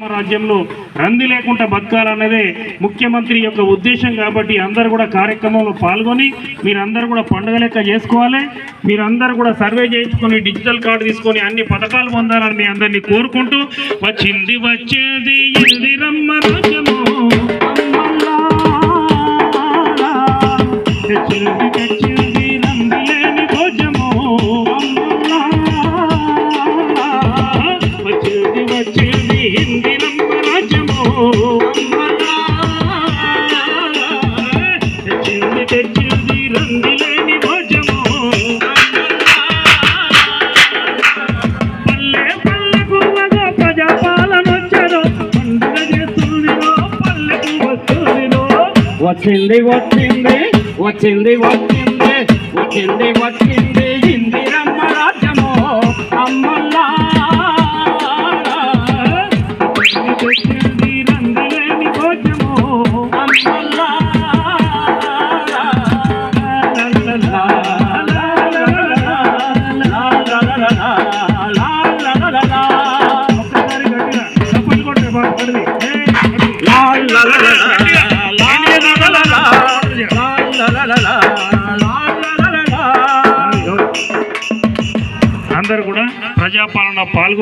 రాజ్యంలో రంది లేకుండా బతకాలన్నదే ముఖ్యమంత్రి యొక్క ఉద్దేశం కాబట్టి అందరూ కూడా కార్యక్రమంలో పాల్గొని మీరందరూ కూడా పండుగ లెక్క చేసుకోవాలి. మీరందరూ కూడా సర్వే చేయించుకొని డిజిటల్ కార్డు తీసుకొని అన్ని పథకాలు పొందాలని మీ అందరినీ కోరుకుంటూ వచ్చింది వచ్చేది ఇది రాజ్యము. తెచ్చింది తెచ్చింది. తెచ్చింది తెచ్చింది రంది లేని భోజము పల్లె పల్లెకు ఒక ప్రజాపాలన వచ్చారు. పండుగ చేస్తుందిరో పల్లెకు వస్తుందిరో వచ్చింది వచ్చింది వచ్చింది వచ్చింది వచ్చింది వచ్చింది ఇందిరమ్మ రాజ్యము. అమ్మల్లా. తెచ్చింది అందరూ కూడా ప్రజాపాలన పాల్గొ